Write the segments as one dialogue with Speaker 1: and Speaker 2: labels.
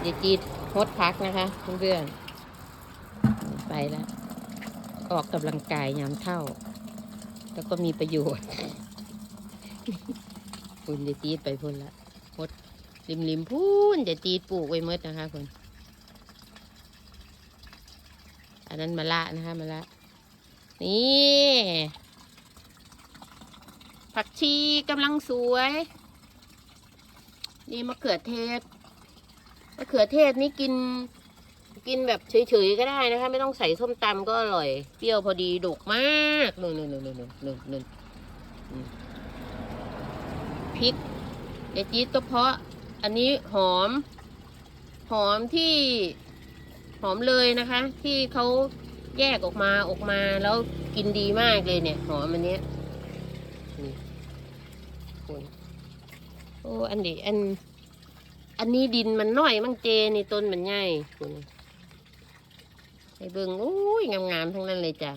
Speaker 1: เดี๋ยวจีดฮดพักนะคะเพื่อนๆไปแล้ว ออกกำลังกายยามเท่า แล้วก็มีประโยชน์คุณจะจีดไปพุ่นละฮดริมริมๆพูนจะจีดปลูกไว้เมดนะคะคุณอันนั้นมะละนะคะมะละนี่ผักชีกำลังสวย นี่มะเขือเทศ มะเขือเทศนี่กิน กินแบบเฉยๆก็ได้นะคะ ไม่ต้องใส่ส้มตำก็อร่อย เปรี้ยวพอดีดกมากนึ่งนึ่งนึ่งนึ่งนึ่งนึ่งนึ่งพริกเดจี๊ดก็เพราะ อันนี้หอม หอมที่หอมเลยนะคะ ที่เขาแยกออกมาออกมาแล้วกินดีมากเลยเนี่ย หอมอันเนี้ยนี่คุณโอ้อันนี้อัน อันนี้ดินมันน้อยมั่งเจนี่ต้นมันใหญ่คุณไอ้เบิงโอ้ยงามๆทั้งนั้นเลยจ้ะ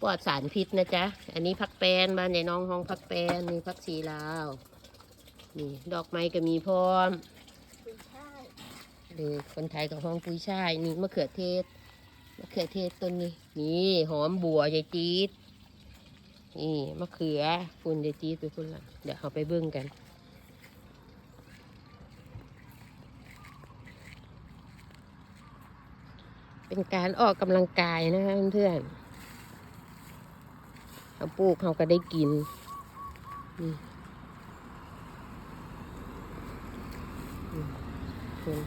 Speaker 1: ปลอดสารพิษนะจ๊ะ อันนี้พักแปนบ้านใหญ่น้องห้องพักแปนนี่พักสีลาว นี่ดอกไม้ก็มีพร้อม
Speaker 2: คุณใช่
Speaker 1: หรือคนไทยกับห้องปุ้ยช่ายนี่มะเขือเทศมะเขือเทศต้นนี้นี่หอมบัวยายจี๊ดนี่มะเขือฝุ่นยายจี๊ดไปฝุ่นละเดี๋ยวเอาไปเบิ้งกัน เป็นการออกกำลังกายนะคะเพื่อนๆเขาปลูกเขาก็ได้กินนี่อืมคุณ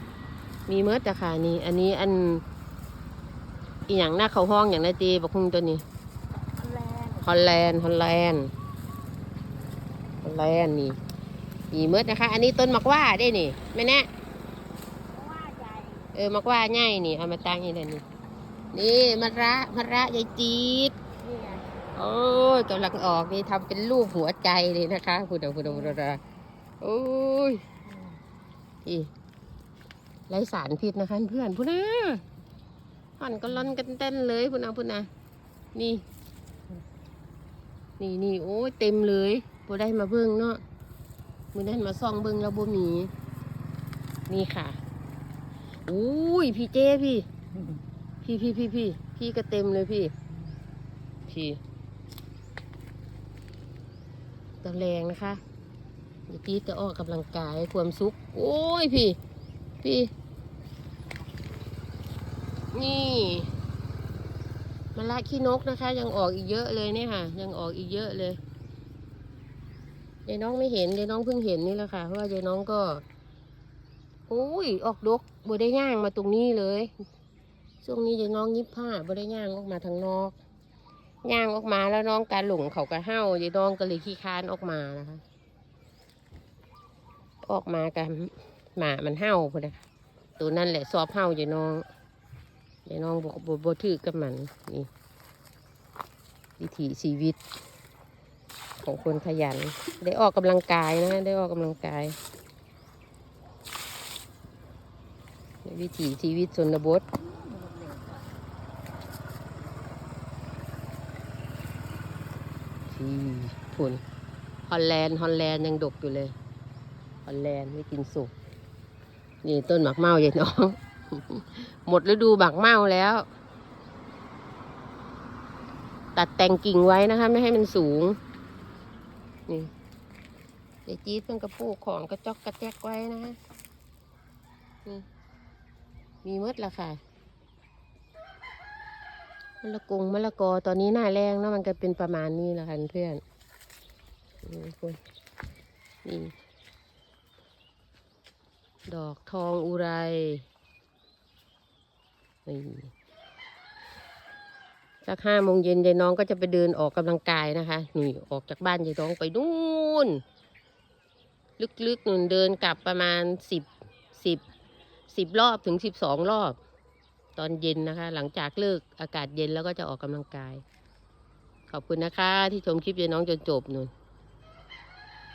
Speaker 1: มีเมดแต่ค่ะนี่ อันนี้อันอีอย่างหน้าเขาห้องอย่างนาจีบอกคุณตัวนี้
Speaker 2: แรง
Speaker 1: ฮอลแลนด์ฮอลแลนด์ฮอลแลนด์นี่มีเมดนะคะ อันนี้ต้นมักว่าได้นี่ไม่แน่
Speaker 2: เพราะว่าใหญ่
Speaker 1: เออมักว่าง่ายนี่เอามาตั้งนี่เลยนี่นี่มะระมะระยายจี๊ดโอ้ยกำลังออกนี่ทำเป็นรูปหัวใจเลยนะคะพูดเอาพูดเอาพูดเอาโอ้ยอีไรสารพิษนะคะเพื่อนพูนะห่อนก็ร้อนกันเต้นเลยพูดเอาพูดนะนี่ นี่นี่โอ้ยเต็มเลยบ่ได้มาเบิ่งเนาะมือนั้นมาส่องเบิ่งแล้วบ่มี นี่ค่ะ อุ้ยพี่เจ้พี่ พี่พี่พี่พี่พี่ก็เต็มเลยพี่ พี่ตะแรงนะคะเดี๋ยวพี่จะออกกำลังกายความสุข โอ้ยพี่ พี่ นี่มะละขี้นกนะคะ ยังออกอีกเยอะเลยเนี่ยค่ะ ยังออกอีกเยอะเลยยายน้องไม่เห็นยายน้องเพิ่งเห็นนี่แหละค่ะเพราะว่ายายน้องก็ อุ้ยออกดกบได้ย่างมาตรงนี้เลย ช่วงนี้ยายน้องยิบผ้าบได้ย่างออกมาทางนอกย่างออกมาแล้วน้องการหลงเขาก็เห่ายายน้องก็เลยขี้ค้านออกมานะคะ ออกมากันหมามันเห่าพอดีตัวนั่นแหละสอบเห่ายายน้องยายน้องบอกบบถือกับมันนี่วิถีชีวิตของคนขยัน ได้ออกกำลังกายนะ ได้ออกกำลังกาย วิถีชีวิตชนบทที่ฝุ่นฮอลแลนด์ฮอลแลนด์ยังดกอยู่เลยฮอลแลนด์ไม่กินสุกนี่ต้นหมากเมาใหญ่น้อง หมดฤดูหมากเมาแล้ว ตัดแต่งกิ่งไว้นะคะ ไม่ให้มันสูง นี่เดี๋ยวจี๊ดเพิ่งกระปูกของกระจอกกระแจกไว้นะนี่ มีมดละค่ะมะละกงมะละกอตอนนี้หน้าแรงเนาะมันก็เป็นประมาณนี้แหละค่ะเพื่อนนี่คุณนี่ดอกทองอุไรนี่สักห้าโมงเย็นยายน้องก็จะไปเดินออกกำลังกายนะคะนี่ออกจากบ้านยายน้องไปนู่น ลึกๆนู่นเดินกลับประมาณสิบสิบ สิบรอบถึงสิบสองรอบ ตอนเย็นนะคะ หลังจากเลิกอากาศเย็นแล้วก็จะออกกำลังกาย ขอบคุณนะคะ ที่ชมคลิปยายน้องจนจบนุ่น